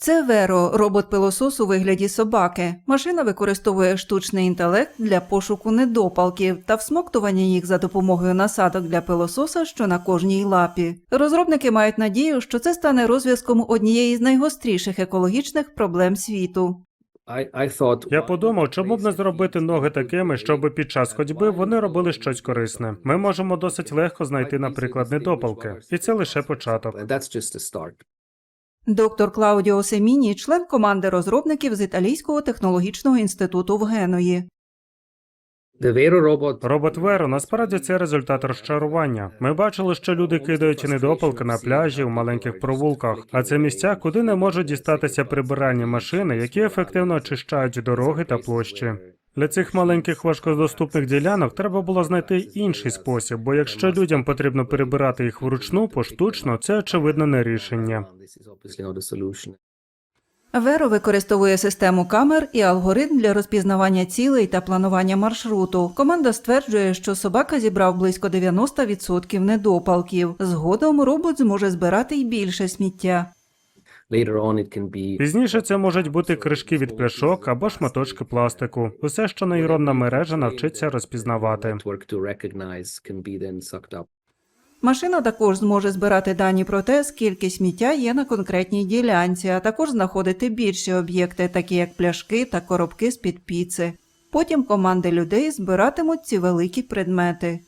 Це Веро, робот-пилосос у вигляді собаки. Машина використовує штучний інтелект для пошуку недопалків та всмоктування їх за допомогою насадок для пилососа, що на кожній лапі. Розробники мають надію, що це стане розв'язком однієї з найгостріших екологічних проблем світу. Я подумав, чому б не зробити ноги такими, щоб під час ходьби вони робили щось корисне. Ми можемо досить легко знайти, наприклад, недопалки, і це лише початок. Доктор Клаудіо Семіні, член команди розробників з Італійського технологічного інституту в Генуї. Робот Веро насправді це результат розчарування. Ми бачили, що люди кидають недопалки на пляжі в маленьких провулках, а це місця, куди не можуть дістатися прибиральні машини, які ефективно очищають дороги та площі. Для цих маленьких важкодоступних ділянок треба було знайти інший спосіб, бо якщо людям потрібно перебирати їх вручну, поштучно, це очевидно не рішення. Веро використовує систему камер і алгоритм для розпізнавання цілей та планування маршруту. Команда стверджує, що собака зібрав близько 90% недопалків. Згодом робот зможе збирати й більше сміття. Пізніше це можуть бути кришки від пляшок або шматочки пластику. Усе, що нейронна мережа навчиться розпізнавати. Машина також зможе збирати дані про те, скільки сміття є на конкретній ділянці, а також знаходити більші об'єкти, такі як пляшки та коробки з-під піци. Потім команди людей збиратимуть ці великі предмети.